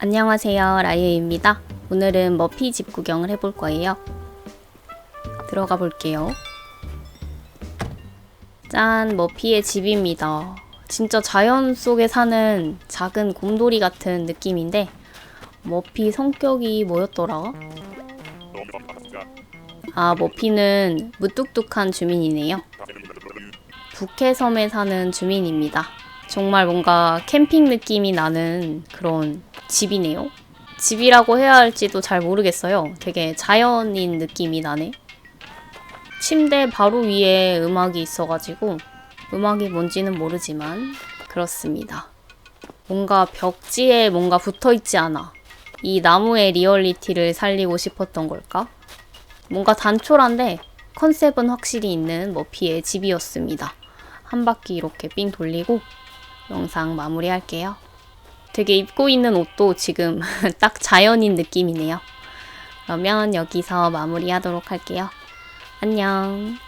안녕하세요 라이에입니다. 오늘은 머피 집 구경을 해볼 거예요. 들어가 볼게요. 짠 머피의 집입니다. 진짜 자연 속에 사는 작은 곰돌이 같은 느낌인데 머피 성격이 뭐였더라? 아 머피는 무뚝뚝한 주민이네요. 북해섬에 사는 주민입니다. 정말 뭔가 캠핑 느낌이 나는 그런 집이네요. 집이라고 해야 할지도 잘 모르겠어요. 되게 자연인 느낌이 나네. 침대 바로 위에 음악이 있어가지고 음악이 뭔지는 모르지만 그렇습니다. 뭔가 벽지에 뭔가 붙어 있지 않아. 이 나무의 리얼리티를 살리고 싶었던 걸까? 뭔가 단촐한데 컨셉은 확실히 있는 머피의 집이었습니다. 한 바퀴 이렇게 삥 돌리고 영상 마무리할게요. 되게 입고 있는 옷도 지금 딱 자연인 느낌이네요. 그러면 여기서 마무리하도록 할게요. 안녕.